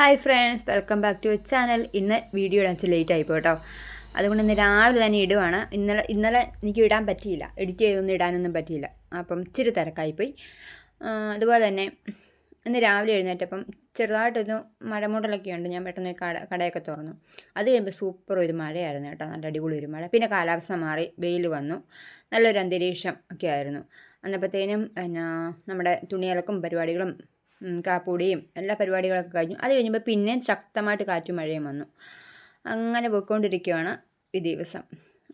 Hi friends welcome back to channel ഇന്ന് video ഇടാൻ late ആയിപ്പോ കേട്ടോ അതുകൊണ്ട് ഇന്ന് രാവിലെ തന്നെ ഇടുവാണ്. ഇന്നലെ ഇന്നലെ എനിക്ക് ഇടാൻ പറ്റിയില്ല. എഡിറ്റ് ചെയ്തൊന്നും ഇടാനൊന്നും പറ്റിയില്ല. അപ്പം ഇച്ചിരി തിരക്കായിപ്പോയി അതുപോലെ തന്നെ ഇന്ന് രാവിലെ എഴുന്നേറ്റപ്പം ചെറുതായിട്ടൊന്ന് മഴമൂടലൊക്കെ ഉണ്ട്. ഞാൻ പെട്ടെന്ന് കട കടയൊക്കെ തുറന്നു. അത് കഴിയുമ്പോൾ സൂപ്പർ ഒരു മഴയായിരുന്നു കേട്ടോ. നല്ല അടിപൊളി ഒരു മഴ. പിന്നെ കാലാവസ്ഥ മാറി. വെയിൽ വന്നു. നല്ലൊരു അന്തരീക്ഷം ഒക്കെ ആയിരുന്നു. അന്നപ്പോഴത്തേനും പിന്നെ നമ്മുടെ തുണിയലക്കും പരിപാടികളും കാപ്പൂടിയും എല്ലാ പരിപാടികളൊക്കെ കഴിഞ്ഞു. അത് കഴിഞ്ഞപ്പോൾ പിന്നെ ശക്തമായിട്ട് കാറ്റും മഴയും വന്നു. അങ്ങനെ പോയിക്കൊണ്ടിരിക്കുകയാണ് ഈ ദിവസം.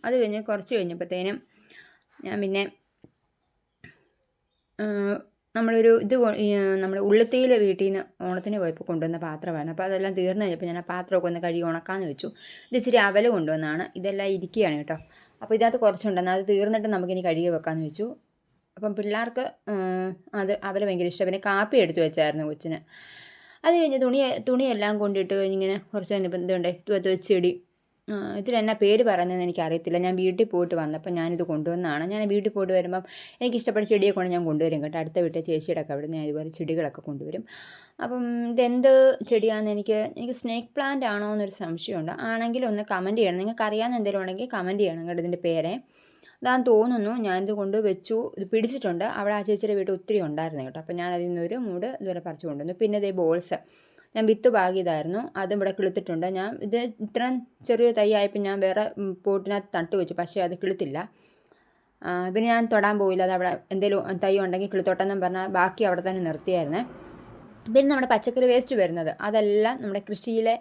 അത് കഴിഞ്ഞ് കുറച്ച് കഴിഞ്ഞപ്പോഴത്തേനും ഞാൻ പിന്നെ നമ്മളൊരു ഇത് നമ്മുടെ ഉള്ളിത്തീയിൽ വീട്ടിൽ നിന്ന് ഓണത്തിന് പോയപ്പോൾ കൊണ്ടുവന്ന പാത്രമാണ്. അപ്പോൾ അതെല്ലാം തീർന്നു കഴിഞ്ഞപ്പോൾ ഞാൻ ആ പാത്രമൊക്കെ ഒന്ന് കഴുകി ഉണക്കാമെന്ന് വെച്ചു. ഇത് ഇച്ചിരി അവൽ കൊണ്ടുവന്നാണ്. ഇതെല്ലാം ഇരിക്കുകയാണ് കേട്ടോ. അപ്പോൾ ഇതിനകത്ത് കുറച്ചുണ്ടെന്ന് അത് തീർന്നിട്ട് നമുക്കിനി കഴുകി വെക്കാമെന്ന് വെച്ചു. അപ്പം പിള്ളേർക്ക് അത് അവരെ ഭയങ്കര ഇഷ്ടം. പിന്നെ കാപ്പി എടുത്തു വെച്ചായിരുന്നു കൊച്ചിന്. അത് കഴിഞ്ഞ് തുണി തുണിയെല്ലാം കൊണ്ടിട്ട് ഇങ്ങനെ കുറച്ച് കഴിഞ്ഞപ്പോൾ എന്തുണ്ട് തുവച്ചെടി ഇതിലെന്നാ പേര് പറയുന്നതെന്ന് എനിക്കറിയത്തില്ല. ഞാൻ വീട്ടിൽ പോയിട്ട് വന്നപ്പോൾ ഞാനിത് കൊണ്ടുവന്നതാണ്. ഞാൻ വീട്ടിൽ പോയിട്ട് വരുമ്പം എനിക്കിഷ്ടപ്പെട്ട ചെടിയെ കൊണ്ട് ഞാൻ കൊണ്ടുവരും കേട്ടോ. അടുത്ത വീട്ടിൽ ചേച്ചിയുടെ ഒക്കെ അവിടെ ഞാൻ ഇതുപോലെ ചെടികളൊക്കെ കൊണ്ടുവരും. അപ്പം ഇതെന്ത് ചെടിയാണെന്ന് എനിക്ക് എനിക്ക് സ്നേക്ക് പ്ലാന്റ് ആണോ എന്നൊരു സംശയമുണ്ട്. ആണെങ്കിൽ ഒന്ന് കമന്റ് ചെയ്യണം. നിങ്ങൾക്ക് അറിയാവുന്ന എന്തെങ്കിലും ഉണ്ടെങ്കിൽ കമന്റ് ചെയ്യണം കേട്ടോ ഇതിന്റെ പേരെ. അതാന്ന് തോന്നുന്നു ഞാനിത് കൊണ്ട് വെച്ചു ഇത് പിടിച്ചിട്ടുണ്ട്. അവിടെ ആ ചേച്ചിയുടെ വീട്ടിൽ ഒത്തിരി ഉണ്ടായിരുന്നു കേട്ടോ. അപ്പോൾ ഞാൻ അതിൽ നിന്നൊരു മൂട് ഇതുവരെ പറിച്ചു കൊണ്ടുവന്നു. പിന്നെ ഇതേ ബോൾസ്. ഞാൻ വിത്ത് പാകിയതായിരുന്നു. അതും ഇവിടെ കിളുത്തിട്ടുണ്ട്. ഞാൻ ഇത് ഇത്രയും ചെറിയ തൈ ആയപ്പോൾ ഞാൻ വേറെ പോട്ടിനകത്ത് തട്ട് വെച്ചു. പക്ഷേ അത് കിളുത്തില്ല. പിന്നെ ഞാൻ തൊടാൻ പോയില്ല. അത് അവിടെ എന്തെങ്കിലും തൈ ഉണ്ടെങ്കിൽ കിളുത്തോട്ടെന്നും പറഞ്ഞാൽ ബാക്കി അവിടെ തന്നെ നിർത്തിയായിരുന്നേ. പിന്നെ നമ്മുടെ പച്ചക്കറി വേസ്റ്റ് വരുന്നത്. അതെല്ലാം നമ്മുടെ കൃഷിയിലെ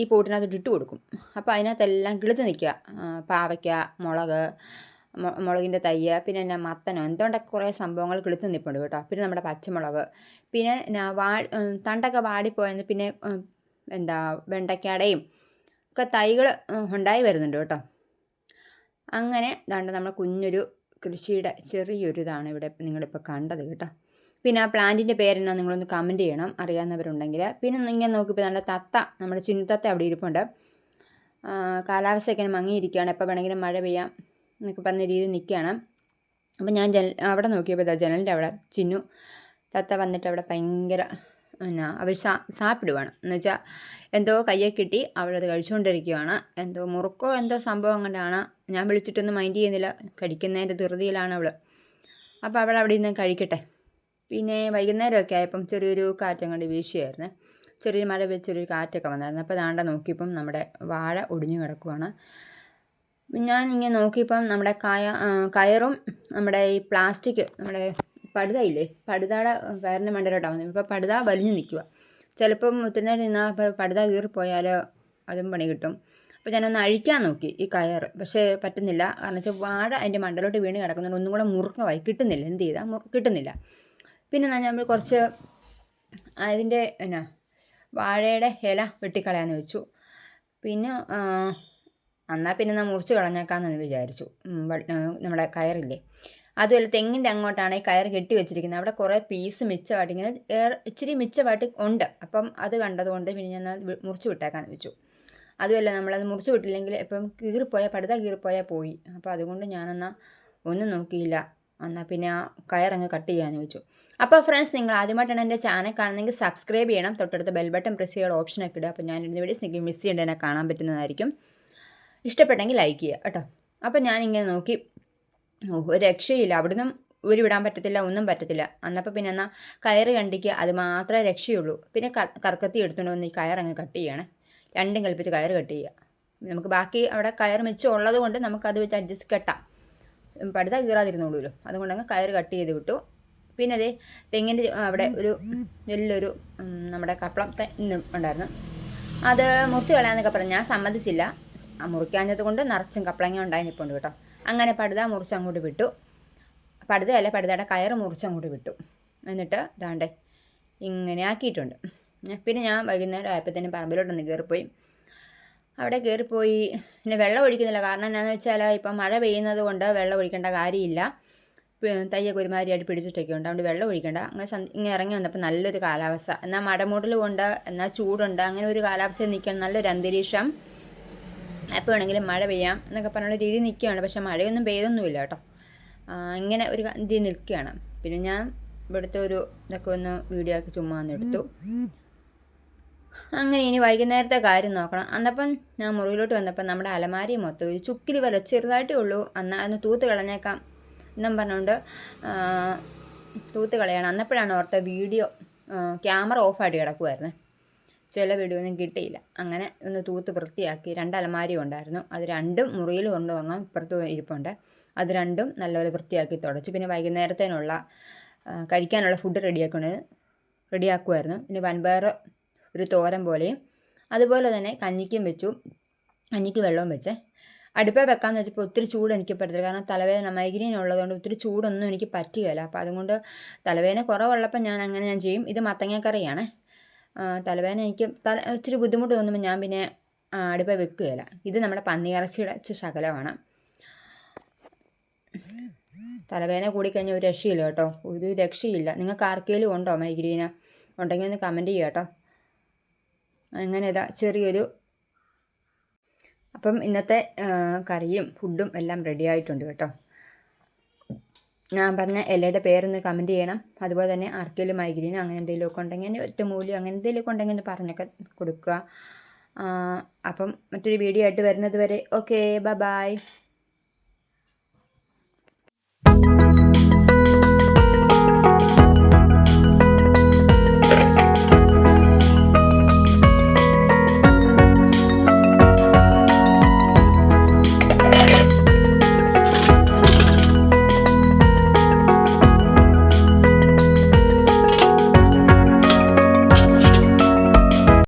ഈ പോട്ടിനകത്ത് ഇട്ട് കൊടുക്കും. അപ്പോൾ അതിനകത്തെല്ലാം കിളുത്ത് നിൽക്കുക. പാവയ്ക്ക മുളക് മുളകിന്റെ തയ്യ് പിന്നെ എന്നാ മത്തനോ എന്തുകൊണ്ടൊക്കെ കുറേ സംഭവങ്ങൾ കിളുത്ത് നിൽപ്പുണ്ട് കേട്ടോ. പിന്നെ നമ്മുടെ പച്ചമുളക് പിന്നെ എന്നാ വാ തണ്ടൊക്കെ വാടിപ്പോയെന്ന് പിന്നെ എന്താ വെണ്ടയ്ക്കാടയും ഒക്കെ തൈകൾ ഉണ്ടായി വരുന്നുണ്ട് കേട്ടോ. അങ്ങനെ ദാണ്ട് നമ്മുടെ കുഞ്ഞൊരു കൃഷിയുടെ ചെറിയൊരു ഇതാണ് ഇവിടെ നിങ്ങളിപ്പോൾ കണ്ടത് കേട്ടോ. പിന്നെ ആ പ്ലാന്റിന്റെ പേരെന്നാ നിങ്ങളൊന്ന് കമന്റ് ചെയ്യണം. അറിയാവുന്നവരുണ്ടെങ്കിൽ പിന്നെ ഇങ്ങനെ നോക്കിയപ്പോൾ നല്ല തത്ത നമ്മുടെ ചിന്നത്തത്ത അവിടെ ഇരിപ്പുണ്ട്. കാലാവസ്ഥ ഇങ്ങനെ മങ്ങിയിരിക്കുകയാണ്. എപ്പോൾ വേണമെങ്കിലും മഴ പെയ്യാം എന്നൊക്കെ പറഞ്ഞ രീതിയിൽ നിൽക്കുകയാണ്. അപ്പോൾ ഞാൻ ജനൽ അവിടെ നോക്കിയപ്പോൾ ജനലിന്റെ അവിടെ ചിന്നു തത്ത വന്നിട്ട് അവിടെ ഭയങ്കര എന്നാ അവർ സാ സാപ്പിടുവാണ്. എന്നുവെച്ചാൽ എന്തോ കയ്യെ കിട്ടി അവളത് കഴിച്ചുകൊണ്ടിരിക്കുകയാണ് എന്തോ മുറുക്കോ എന്തോ സംഭവം കൊണ്ടാണ്. ഞാൻ വിളിച്ചിട്ടൊന്നും മൈൻഡ് ചെയ്യുന്നില്ല. കഴിക്കുന്നതിന്റെ ധൃതിയിലാണ് അവൾ അപ്പോൾ അവൾ അവിടെ നിന്ന് കഴിക്കട്ടെ. പിന്നെ വൈകുന്നേരമൊക്കെ ആയപ്പം ചെറിയൊരു കാറ്റും കൊണ്ട് വീശിയായിരുന്നു ചെറിയൊരു മഴ ചെറിയൊരു കാറ്റൊക്കെ വന്നായിരുന്നു. അപ്പോൾ ദാണ്ട നോക്കിയപ്പം നമ്മുടെ വാഴ ഒടിഞ്ഞു കിടക്കുവാണ്. ഞാൻ ഇങ്ങനെ നോക്കിയപ്പം നമ്മുടെ കയ കയറും നമ്മുടെ ഈ പ്ലാസ്റ്റിക് നമ്മുടെ പടുതയില്ലേ? പടുതയുടെ കയറിന്റെ മണ്ടയിലോട്ടാണ് വന്നത്. ഇപ്പോൾ പടുത വലിഞ്ഞു നിൽക്കുക ചിലപ്പം ഒത്തിരി നേരം നിന്നാൽ പടുത കീറിപ്പോയാൽ അതും പണി കിട്ടും. അപ്പോൾ ഞാനൊന്ന് അഴിക്കാൻ നോക്കി ഈ കയർ. പക്ഷേ പറ്റുന്നില്ല. കാരണം വെച്ചാൽ വാഴ അതിന്റെ മണ്ടലോട്ട് വീണ് കിടക്കുന്നുണ്ട് ഒന്നും കൂടെ മുറുക്കമായി കിട്ടുന്നില്ല. എന്ത് ചെയ്താൽ കിട്ടുന്നില്ല. പിന്നെ നമ്മൾ കുറച്ച് അതിന്റെ എന്നാ വാഴയുടെ ഇല വെട്ടിക്കളയാന്ന് വെച്ചു. പിന്നെ എന്നാൽ പിന്നെ നമ്മൾ മുറിച്ച് കളഞ്ഞേക്കാമെന്ന് വിചാരിച്ചു. നമ്മുടെ കയറില്ലേ. അതുപോലെ തെങ്ങിന്റെ അങ്ങോട്ടാണ് ഈ കയർ കെട്ടി വെച്ചിരിക്കുന്നത്. അവിടെ കുറേ പീസ് മിച്ചമായിട്ട് ഇങ്ങനെ ഇച്ചിരി മിച്ചമായിട്ട് ഉണ്ട്. അപ്പം അത് കണ്ടതുകൊണ്ട് പിന്നെ ഞാൻ മുറിച്ച് വിട്ടേക്കാന്ന് വെച്ചു. അതുമല്ല നമ്മളത് മുറിച്ച് വിട്ടില്ലെങ്കിൽ ഇപ്പം കീറിപ്പോയാൽ പടുത കീറിപ്പോയാൽ പോയി. അപ്പോൾ അതുകൊണ്ട് ഞാനെന്നാൽ ഒന്നും നോക്കിയില്ല. എന്നാൽ പിന്നെ ആ കയറങ്ങ് കട്ട് ചെയ്യാമെന്ന് വെച്ചു. അപ്പോൾ ഫ്രണ്ട്സ് നിങ്ങൾ ആദ്യമായിട്ടാണ് എന്റെ ചാനൽ കാണുന്നെങ്കിൽ സബ്സ്ക്രൈബ് ചെയ്യണം. തൊട്ടടുത്ത ബെൽ ബട്ടൺ പ്രസ് ചെയ്യുക ഓപ്ഷനൊക്കെ ഇടുക. അപ്പോൾ ഞാൻ ഇടുന്ന വീഡിയോസ് നിങ്ങൾക്ക് മിസ് ചെയ്യേണ്ട എന്നെ കാണാൻ പറ്റുന്നതായിരിക്കും. ഇഷ്ടപ്പെട്ടെങ്കിൽ ലൈക്ക് ചെയ്യുക കേട്ടോ. അപ്പോൾ ഞാനിങ്ങനെ നോക്കി. ഒരു രക്ഷയില്ല. അവിടുന്ന് ഒരു വിടാൻ പറ്റത്തില്ല ഒന്നും പറ്റത്തില്ല. അന്നപ്പോൾ പിന്നെ എന്നാൽ കയറ് കണ്ടിക്ക് അത് മാത്രമേ രക്ഷയുള്ളൂ. പിന്നെ കർക്കത്തി എടുത്തുകൊണ്ട് വന്ന് ഈ കയറങ്ങ് കട്ട് ചെയ്യണേ. രണ്ടും കൽപ്പിച്ച് കയറ് കട്ട് ചെയ്യുക നമുക്ക് ബാക്കി അവിടെ കയർ മിച്ചം ഉള്ളത് കൊണ്ട് നമുക്കത് വെച്ച് അഡ്ജസ്റ്റ് കെട്ടാം. പടുത കീറാതിരുന്നോളൂല്ലോ അതുകൊണ്ട് അങ്ങ് കയറ് കട്ട് ചെയ്ത് വിട്ടു. പിന്നെ അതേ തെങ്ങിന്റെ അവിടെ ഒരു വലിയൊരു നമ്മുടെ കപ്പളം തെ- ഉണ്ടായിരുന്നു. അത് മുറിച്ച് കളയാന്നൊക്കെ പറഞ്ഞു. ഞാൻ സമ്മതിച്ചില്ല. മുറിക്കാഞ്ഞത് കൊണ്ട് നിറച്ചും കപ്പളങ്ങ ഉണ്ടായി നിൽപ്പുണ്ട് കേട്ടോ. അങ്ങനെ പടുത മുറിച്ച് അങ്ങോട്ട് വിട്ടു. പടുതയല്ല പടുതയുടെ കയറ് മുറിച്ച് അങ്ങോട്ട് വിട്ടു. എന്നിട്ട് ഇതാണ്ടേ ഇങ്ങനെ ആക്കിയിട്ടുണ്ട്. പിന്നെ ഞാൻ വൈകുന്നേരം ആയപ്പോഴത്തേനും പറമ്പിലോട്ടൊന്ന് കയറിപ്പോയി. അവിടെ കയറിപ്പോയി പിന്നെ വെള്ളം ഒഴിക്കുന്നില്ല. കാരണം എന്നാന്ന് വെച്ചാൽ ഇപ്പം മഴ പെയ്യുന്നത് കൊണ്ട് വെള്ളം ഒഴിക്കേണ്ട കാര്യമില്ല. തയ്യൊക്കെ ഒരുമാതിരിയായിട്ട് പിടിച്ചിട്ടൊക്കെ ഉണ്ട്. അതുകൊണ്ട് വെള്ളം ഒഴിക്കേണ്ട. അങ്ങനെ ഇങ്ങനെ ഇറങ്ങി വന്നപ്പോൾ നല്ലൊരു കാലാവസ്ഥ. എന്നാൽ മടമൂടലും ഉണ്ട് എന്നാൽ ചൂടുണ്ട് അങ്ങനെ ഒരു കാലാവസ്ഥയിൽ നിൽക്കണം. നല്ലൊരു അന്തരീക്ഷം. എപ്പോൾ വേണമെങ്കിലും മഴ പെയ്യാം എന്നൊക്കെ പറഞ്ഞുള്ള രീതി നിൽക്കുകയാണ്. പക്ഷേ മഴയൊന്നും പെയ്തൊന്നുമില്ല കേട്ടോ. ഇങ്ങനെ ഒരു രീതി നിൽക്കുകയാണ്. പിന്നെ ഞാൻ ഇവിടുത്തെ ഒരു ഇതൊക്കെ ഒന്ന് വീഡിയോ ആക്കി ചുമ്മാ എടുത്തു. അങ്ങനെ ഇനി വൈകുന്നേരത്തെ കാര്യം നോക്കണം. അന്നപ്പം ഞാൻ മുറിയിലോട്ട് വന്നപ്പം നമ്മുടെ അലമാരി മൊത്തം ഒരു ചുക്കിലി വരെ ചെറുതായിട്ടേ ഉള്ളൂ. എന്നാൽ അന്ന് തൂത്ത് കളഞ്ഞേക്കാം എന്നും പറഞ്ഞുകൊണ്ട് തൂത്ത് കളയണം. അന്നപ്പോഴാണ് ഓർത്ത വീഡിയോ ക്യാമറ ഓഫായിട്ട് കിടക്കുമായിരുന്നു ചില വീഡിയോ ഒന്നും കിട്ടിയില്ല. അങ്ങനെ ഒന്ന് തൂത്ത് വൃത്തിയാക്കി രണ്ട് അലമാരി ഉണ്ടായിരുന്നു. അത് രണ്ടും മുറിയിൽ കൊണ്ടുവന്നാൽ ഇപ്പുറത്ത് ഇരിപ്പുണ്ട്. അത് രണ്ടും നല്ലപോലെ വൃത്തിയാക്കി തുടച്ചു. പിന്നെ വൈകുന്നേരത്തേനുള്ള കഴിക്കാനുള്ള ഫുഡ് റെഡിയാക്കുന്നത് റെഡിയാക്കുമായിരുന്നു പിന്നെ വൻപയർ ഒരു തോരൻ പോലെയും അതുപോലെ തന്നെ കഞ്ഞിക്കും വെച്ചു. കഞ്ഞിക്ക് വെള്ളവും വെച്ചേ. അടുപ്പേ വെക്കാമെന്ന് വെച്ചപ്പോൾ ഒത്തിരി ചൂട് എനിക്ക് പറ്റത്തില്ല കാരണം തലവേദന മൈഗ്രെയിൻ ഉള്ളതുകൊണ്ട് ഒത്തിരി ചൂടൊന്നും എനിക്ക് പറ്റുകയില്ല അപ്പോൾ അതുകൊണ്ട് തലവേദന കുറവുള്ളപ്പോൾ ഞാൻ അങ്ങനെ ഞാൻ ചെയ്യും. ഇത് മത്തങ്ങക്കറിയാണ്. തലവേദന എനിക്ക് തല ഇച്ചിരി ബുദ്ധിമുട്ട് തോന്നുമ്പോൾ ഞാൻ പിന്നെ അടുപ്പേ വെക്കുകയില്ല. ഇത് നമ്മുടെ പന്നിയിറച്ചിയുടെ ശകലമാണ്. തലവേദന കൂടിക്കഴിഞ്ഞാൽ ഒരു രക്ഷയില്ല കേട്ടോ. ഒരു രക്ഷയില്ല. നിങ്ങൾക്ക് ആർക്കെങ്കിലും ഉണ്ടോ മൈഗ്രീന് ഉണ്ടെങ്കിൽ ഒന്ന് കമന്റ് ചെയ്യാം കേട്ടോ അങ്ങനെ ഇതാ ചെറിയൊരു അപ്പം ഇന്നത്തെ കറിയും ഫുഡും എല്ലാം റെഡി ആയിട്ടുണ്ട് കേട്ടോ. ഞാൻ പറഞ്ഞ എല്ലാവരുടെ പേരൊന്ന് കമന്റ് ചെയ്യണം. അതുപോലെ തന്നെ ആർക്കെങ്കിലും മൈഗ്രീനോ അങ്ങനെ എന്തെങ്കിലുമൊക്കെ ഉണ്ടെങ്കിൽ ഒറ്റ മൂല്യം അങ്ങനെ എന്തെങ്കിലുമൊക്കെ ഉണ്ടെങ്കിൽ ഒന്ന് പറഞ്ഞൊക്കെ കൊടുക്കുക. അപ്പം മറ്റൊരു വീഡിയോ ആയിട്ട് വരുന്നത് വരെ. Okay bye